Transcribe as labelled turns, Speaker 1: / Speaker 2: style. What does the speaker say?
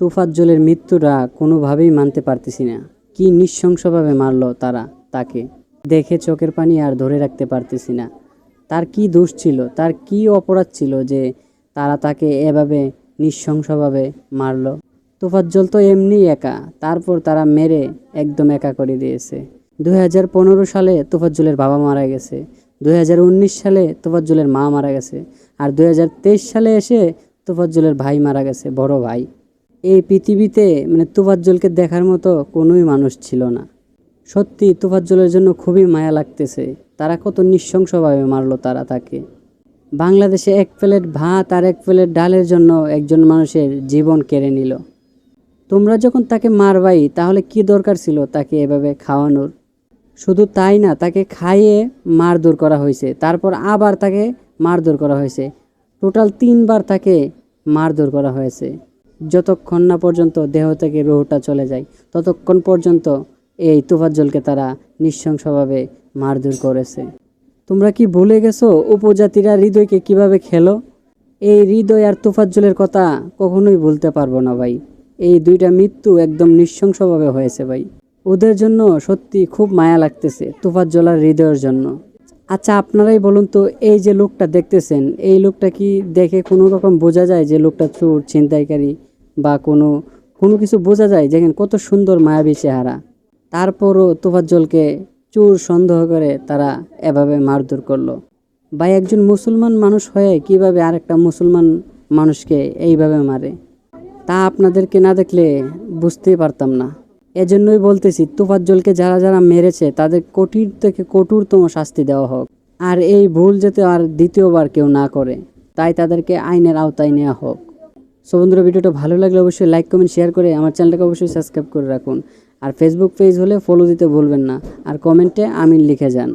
Speaker 1: তুফাজ্জলের মৃত্যুটা কোনোভাবেই মানতে পারতেছি না। কি নৃশংসভাবে মারলো তারা, তাকে? দেখে চোখের পানি আর ধরে রাখতে পারতেছি না। তার কি দোষ ছিল, তার কি অপরাধ ছিল যে তারা তাকে এভাবে নৃশংসভাবে মারলো? তোফাজ্জল তো এমনি একা, তারপর তারা মেরে একদম একা করে দিয়েছে। দু হাজার পনেরো সালে তোফাজ্জলের বাবা মারা গেছে, দুই হাজার উনিশ সালে তোফাজ্জলের মা মারা গেছে, আর দুই হাজার তেইশ সালে এসে তোফাজ্জলের ভাই মারা গেছে, বড় ভাই। এই পৃথিবীতে মানে তোফাজ্জলকে দেখার মতো কোনোই মানুষ ছিল না। সত্যি তোফাজ্জলের জন্য খুবই মায়া লাগতেছে। তারা কত নৃশংসভাবে মারলো তারা তাকে। বাংলাদেশে এক প্লেট ভাত আর এক প্লেট ডালের জন্য একজন মানুষের জীবন কেড়ে নিল। তোমরা যখন তাকে মারবাই, তাহলে কি দরকার ছিল তাকে এভাবে খাওয়ানোর? শুধু তাই না, তাকে খাইয়ে মারধর করা হয়েছে। তারপর আবার তাকে মারধর করা হয়েছে। টোটাল তিনবার তাকে মারধর করা হয়েছে। যতক্ষণ না পর্যন্ত দেহ থেকে রোহটা চলে যায়, ততক্ষণ পর্যন্ত এই তুফাজ্জলকে তারা নৃশংসভাবে মারধর করেছে। তোমরা কি ভুলে গেছো উপজাতিরা হৃদয়কে কীভাবে খেলো? এই হৃদয় আর তুফাজ্জলের কথা কখনোই ভুলতে পারব না ভাই। এই দুইটা মৃত্যু একদম নৃশংসভাবে হয়েছে ভাই। ওদের জন্য সত্যি খুব মায়া লাগতেছে তুফাজ্জল হৃদয়ের জন্য। আচ্ছা আপনারাই বলুন তো, এই যে লোকটা দেখতেছেন, এই লোকটা কি দেখে কোনো রকম বোঝা যায় যে লোকটা চোর, ছিনতাইকারী? বা কোনো কোনো কিছু বোঝা যায় দেখেন কত সুন্দর মায়াবী চেহারা। তারপরও তোফাজ্জলকে চোর সন্দেহ করে তারা এভাবে মারধর করল। বা একজন মুসলমান মানুষ হয়ে কীভাবে আরেকটা মুসলমান মানুষকে এইভাবে মারে? তা আপনাদেরকে না দেখলে বুঝতেই পারতাম না। এজন্যই বলতেছি, তোফাজ্জলকে যারা যারা মেরেছে তাদের কঠিন থেকে কঠোরতম শাস্তি দেওয়া হোক। আর এই ভুল যাতে আর দ্বিতীয়বার কেউ না করে, তাই তাদেরকে আইনের আওতায় নেওয়া হোক। সো বন্ধুরা, ভিডিওটা ভালো লাগলে অবশ্যই লাইক কমেন্ট শেয়ার করে আমার চ্যানেলটাকে অবশ্যই সাবস্ক্রাইব করে রাখুন। আর ফেসবুক পেজ হলে ফলো দিতে ভুলবেন না। আর কমেন্টে আমিন লিখে যান।